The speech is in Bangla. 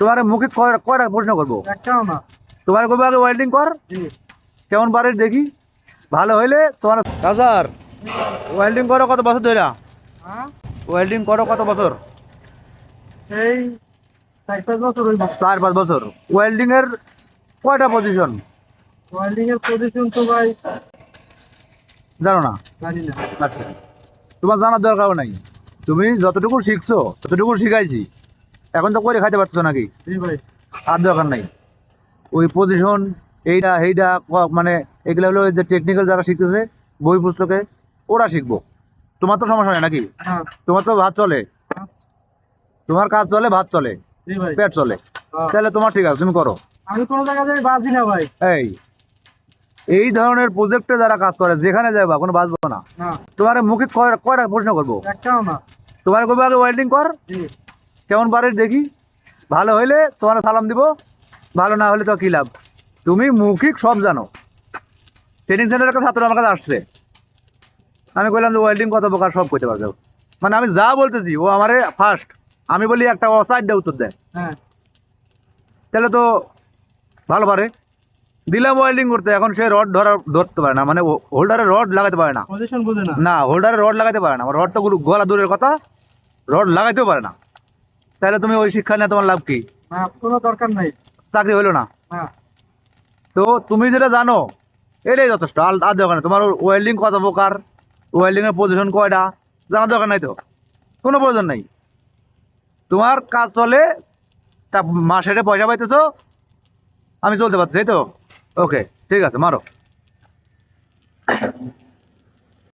তোমার মুখে কয়- কয়টা প্রশ্ন করব? তোমার কবে আগে ওয়েল্ডিং কর। কেমন পারিস দেখি? ভালো হইলে তোমার স্যার ওয়েল্ডিং করো কত বছর ধরে হ্যাঁ? ওয়েল্ডিং করো কত বছর? এই চার পাঁচ বছর হইব চার পাঁচ বছর। ওয়েল্ডিং এর কয়টা পজিশন ওয়েল্ডিং এর পজিশন তো ভাই জানো না? জানি না। আচ্ছা। তোমার জানার দরকারও নাই। তুমি যতটুকু শিখছো ততটুকু শিখাইছি। এখন তো করে খাইতে পারছ নাকি? আর দরকার নাই। ওই পজিশন এইটা এইটা মানে এগুলো হলো যে টেকনিক্যাল যারা শিখতেছে বই পুস্তকে ওরা শিখব। তোমার তো সমস্যা নেই নাকি? হ্যাঁ। তোমার তো ভাত চলে। তোমার কাজ চলে ভাত চলে পেট চলে। হ্যাঁ। তাহলে তোমার ঠিক আছে তুমি করো। আমি কোনো জায়গায় বাজি না ভাই। এই এই ধরনের প্রজেক্টে যারা কাজ করে যেখানে যাবা কোনো বাঁচবো না। তোমার মুখে কয়- কয়টা প্রশ্ন করব? তোমার কবে আগে ওয়েল্ডিং কর। কেমন পারে দেখি? ভালো হইলে তোমার সালাম দিব ভালো না হলে তো কী লাভ? তুমি মৌখিক সব জানো। ট্রেনিং সেন্টারের কাছে ছাত্র আমার কাছে আসছে। আমি বললাম যে ওয়েল্ডিং কত প্রকার সব করতে পারবে মানে আমি যা বলতেছি ও আমারে ফার্স্ট আমি বলি একটা অসাইডটা উত্তর দেয়। হ্যাঁ। তাহলে তো ভালো পারে। দিলাম ওয়েল্ডিং করতে এখন সে রড ধরা ধরতে পারে না। মানে হোল্ডারে রড লাগাতে পারে না। না। হোল্ডারে রড লাগাতে পারে না। রড তো গুলো- গলা দূরের কথা রড লাগাইতেও পারে না। তাহলে তুমি ওই শিক্ষা নিয়ে তোমার লাভ কি? না কোনো দরকার নাই। চাকরি হলো না? হ্যাঁ। তো তুমি যেটা জানো এটাই যথেষ্ট। আর আর দরকার নেই। তোমার ওয়েল্ডিং কত প্রকার? ওয়েল্ডিং এর পজিশন কয়টা? জানার দরকার নাই তো? কোনো প্রয়োজন নাই। তোমার কাজ চলে তা মাসে পয়সা পাইতেছো আমি চলতে পারছি তো? ওকে ঠিক আছে মারো।